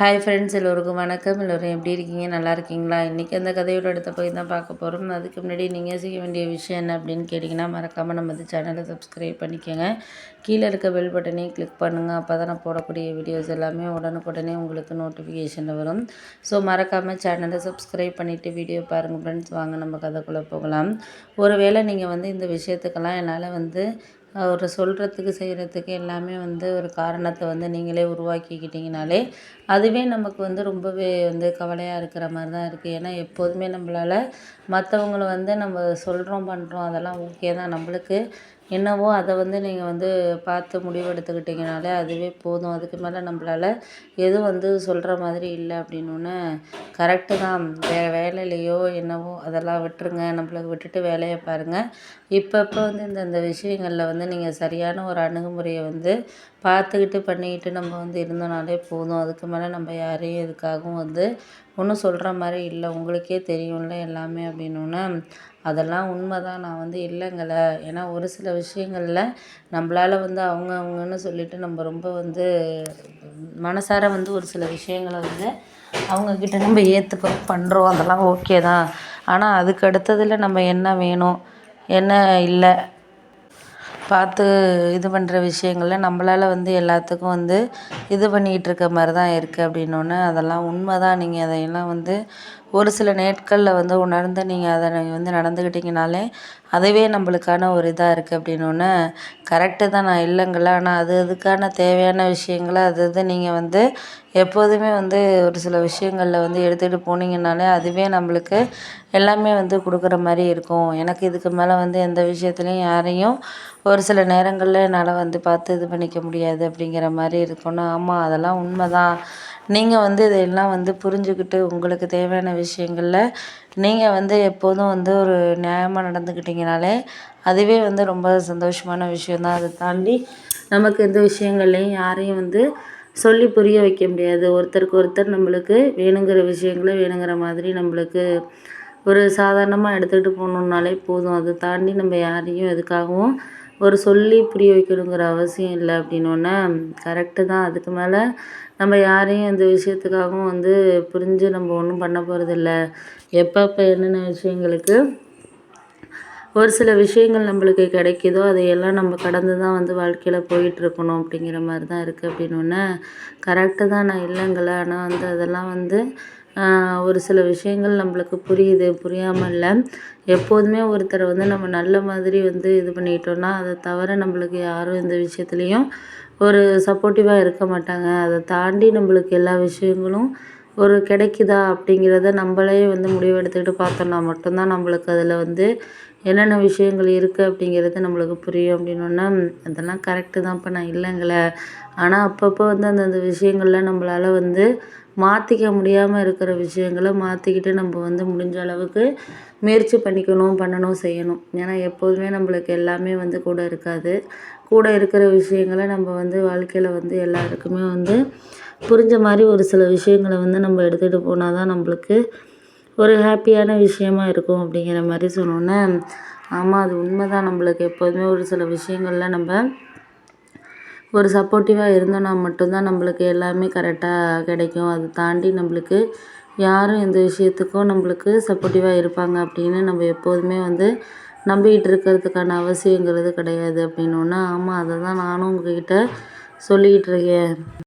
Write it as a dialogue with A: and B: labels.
A: hi friends எல்லோருக்கும் வணக்கம் எல்லோரும் எப்படி இருக்கீங்க நல்லா இருக்கீங்களா இன்றைக்கி அந்த கதையோட அடுத்த போய் தான் பார்க்க போகிறோம் அதுக்கு முன்னாடி நீங்கள் செய்ய வேண்டிய விஷயம் என்ன அப்படின்னு கேட்டிங்கன்னா மறக்காமல் நம்ம வந்து சேனலை சப்ஸ்கிரைப் பண்ணிக்கோங்க கீழே இருக்க பெல் பட்டனையும் கிளிக் பண்ணுங்கள் அப்போ தான் நான் போடக்கூடிய வீடியோஸ் எல்லாமே உடனுக்குடனே உங்களுக்கு நோட்டிஃபிகேஷனில் வரும் ஸோ மறக்காமல் சேனலை சப்ஸ்கிரைப் பண்ணிவிட்டு வீடியோ பாருங்கள் ஃப்ரெண்ட்ஸ் வாங்க நம்ம கதைக்குள்ளே போகலாம் ஒருவேளை நீங்கள் வந்து இந்த விஷயத்துக்கெல்லாம் என்னால் வந்து அவர் சொல்கிறதுக்கு செய்கிறதுக்கு எல்லாமே வந்து ஒரு காரணத்தை வந்து நீங்களே உருவாக்கிக்கிட்டிங்கனாலே அதுவே நமக்கு வந்து ரொம்பவே வந்து கவலையாக இருக்கிற மாதிரி தான் இருக்குது ஏன்னா எப்போதுமே நம்மளால் மற்றவங்கள வந்து நம்ம சொல்கிறோம் பண்ணுறோம் அதெல்லாம் ஓகே தான் நம்மளுக்கு என்னவோ அதை வந்து நீங்கள் வந்து பார்த்து முடிவெடுத்துக்கிட்டிங்கனாலே அதுவே போதும் அதுக்கு மேலே நம்மளால எதுவும் வந்து சொல்கிற மாதிரி இல்லை அப்படின்னோடனே கரெக்டு தான் வேறு வேலையிலையோ என்னவோ அதெல்லாம் விட்டுருங்க நம்மளுக்கு விட்டுட்டு வேலையை பாருங்கள் இப்போ இப்போ வந்து இந்த இந்த விஷயங்களில் வந்து நீங்கள் சரியான ஒரு அணுகுமுறையை வந்து பார்த்துக்கிட்டு பண்ணிக்கிட்டு நம்ம வந்து இருந்தோனாலே போதும் அதுக்கு மேலே நம்ம யாரையும் இதுக்காகவும் வந்து ஒன்றும் சொல்கிற மாதிரி இல்லை உங்களுக்கே தெரியும்ல எல்லாமே அப்படின்னோடனே அதெல்லாம் உண்மை தான் நான் வந்து இல்லைங்கல ஏன்னா ஒரு சில விஷயங்களில் நம்மளால வந்து அவங்க அவங்கன்னு சொல்லிவிட்டு நம்ம ரொம்ப வந்து மனசார வந்து ஒரு சில விஷயங்களை வந்து அவங்கக்கிட்ட நம்ம ஏற்றுக்கிறோம் பண்ணுறோம் அதெல்லாம் ஓகே தான் ஆனால் அதுக்கு அடுத்ததில் நம்ம என்ன வேணும் என்ன இல்லை பார்த்து இது பண்ணுற விஷயங்களில் நம்மளால் வந்து எல்லாத்துக்கும் வந்து இது பண்ணிகிட்டு இருக்க மாதிரி தான் இருக்குது அப்படின்னோடனே அதெல்லாம் உண்மை தான் நீங்கள் அதையெல்லாம் வந்து ஒரு சில நேட்களில் வந்து உணர்ந்து நீங்கள் அதை நீங்கள் வந்து நடந்துக்கிட்டிங்கனாலே அதுவே நம்மளுக்கான ஒரு இதாக இருக்குது ஒன்று கரெக்டு தான் நான் இல்லைங்களா ஆனால் அது அதுக்கான தேவையான விஷயங்களை அது வந்து நீங்கள் வந்து எப்போதுமே வந்து ஒரு சில விஷயங்களில் வந்து எடுத்துகிட்டு போனீங்கனாலே அதுவே நம்மளுக்கு எல்லாமே வந்து கொடுக்குற மாதிரி இருக்கும் எனக்கு இதுக்கு மேலே வந்து எந்த விஷயத்துலையும் யாரையும் ஒரு சில நேரங்களில் என்னால் வந்து பார்த்து இது பண்ணிக்க முடியாது அப்படிங்கிற மாதிரி இருக்கும்னா ஆமாம் அதெல்லாம் உண்மை தான் நீங்கள் வந்து இதையெல்லாம் வந்து புரிஞ்சுக்கிட்டு உங்களுக்கு தேவையான விஷயங்களில் நீங்கள் வந்து எப்போதும் வந்து ஒரு நியாயமாக நடந்துக்கிட்டிங்கனாலே அதுவே வந்து ரொம்ப சந்தோஷமான விஷயந்தான் அதை தாண்டி நமக்கு எந்த விஷயங்கள்லையும் யாரையும் வந்து சொல்லி புரிய வைக்க முடியாது ஒருத்தருக்கு ஒருத்தர் நம்மளுக்கு வேணுங்கிற விஷயங்களை வேணுங்கிற மாதிரி நம்மளுக்கு ஒரு சாதாரணமாக எடுத்துக்கிட்டு போகணுன்னாலே போதும் அதை தாண்டி நம்ம யாரையும் எதுக்காகவும் ஒரு சொல்லி புரிய வைக்கணுங்கிற அவசியம் இல்லை அப்படின்னோடனே கரெக்டு தான் அதுக்கு மேலே நம்ம யாரையும் இந்த விஷயத்துக்காகவும் வந்து புரிஞ்சு நம்ம ஒன்றும் பண்ண போகிறதில்ல எப்பப்போ என்னென்ன விஷயங்களுக்கு ஒரு சில விஷயங்கள் நம்மளுக்கு கிடைக்கிதோ அதையெல்லாம் நம்ம கடந்து தான் வந்து வாழ்க்கையில் போயிட்டுருக்கணும் அப்படிங்கிற மாதிரி தான் இருக்குது அப்படின்னோடனே கரெக்டு தான் நான் இல்லைங்களே ஆனால் வந்து அதெல்லாம் வந்து ஒரு சில விஷயங்கள் நம்மளுக்கு புரியுது புரியாமல் இல்லை எப்போதுமே ஒருத்தரை வந்து நம்ம நல்ல மாதிரி வந்து இது பண்ணிட்டோம்னா அதை தவிர நம்மளுக்கு யாரும் இந்த விஷயத்துலேயும் ஒரு சப்போர்ட்டிவாக இருக்க மாட்டாங்க அதை தாண்டி நம்மளுக்கு எல்லா விஷயங்களும் ஒரு கிடைக்குதா அப்படிங்கிறத நம்மளே வந்து முடிவெடுத்துக்கிட்டு பார்த்தோம்னா மட்டும்தான் நம்மளுக்கு அதில் வந்து என்னென்ன விஷயங்கள் இருக்குது அப்படிங்கிறது நம்மளுக்கு புரியும் அப்படின்னோன்னா அதெல்லாம் கரெக்டு தான் இப்போ நான் இல்லைங்களே ஆனால் அப்பப்போ வந்து அந்தந்த விஷயங்களில் நம்மளால் வந்து மாற்றிக்க முடியாமல் இருக்கிற விஷயங்களை மாற்றிக்கிட்டு நம்ம வந்து முடிஞ்ச அளவுக்கு முயற்சி பண்ணிக்கணும் பண்ணணும் செய்யணும் ஏன்னா எப்போதுமே நம்மளுக்கு எல்லாமே வந்து கூட இருக்காது கூட இருக்கிற விஷயங்களை நம்ம வந்து வாழ்க்கையில் வந்து எல்லாருக்குமே வந்து புரிஞ்ச மாதிரி ஒரு சில விஷயங்களை வந்து நம்ம எடுத்துகிட்டு போனால் தான் நம்மளுக்கு ஒரு ஹாப்பியான விஷயமா இருக்கும் அப்படிங்கிற மாதிரி சொன்னோன்னே ஆமாம் அது உண்மை தான் நம்மளுக்கு எப்போதுமே ஒரு சில விஷயங்களில் நம்ம ஒரு சப்போர்ட்டிவாக இருந்தோன்னா மட்டும்தான் நம்மளுக்கு எல்லாமே கரெக்டாக கிடைக்கும் அதை தாண்டி நம்மளுக்கு யாரும் எந்த விஷயத்துக்கும் நம்மளுக்கு சப்போர்ட்டிவாக இருப்பாங்க அப்படின்னு நம்ம எப்போதுமே வந்து நம்பிக்கிட்டு இருக்கிறதுக்கான அவசியங்கிறது கிடையாது அப்படின்னோடனே ஆமாம் அதை தான் நானும் உங்கக்கிட்ட சொல்லிக்கிட்டு இருக்கேன்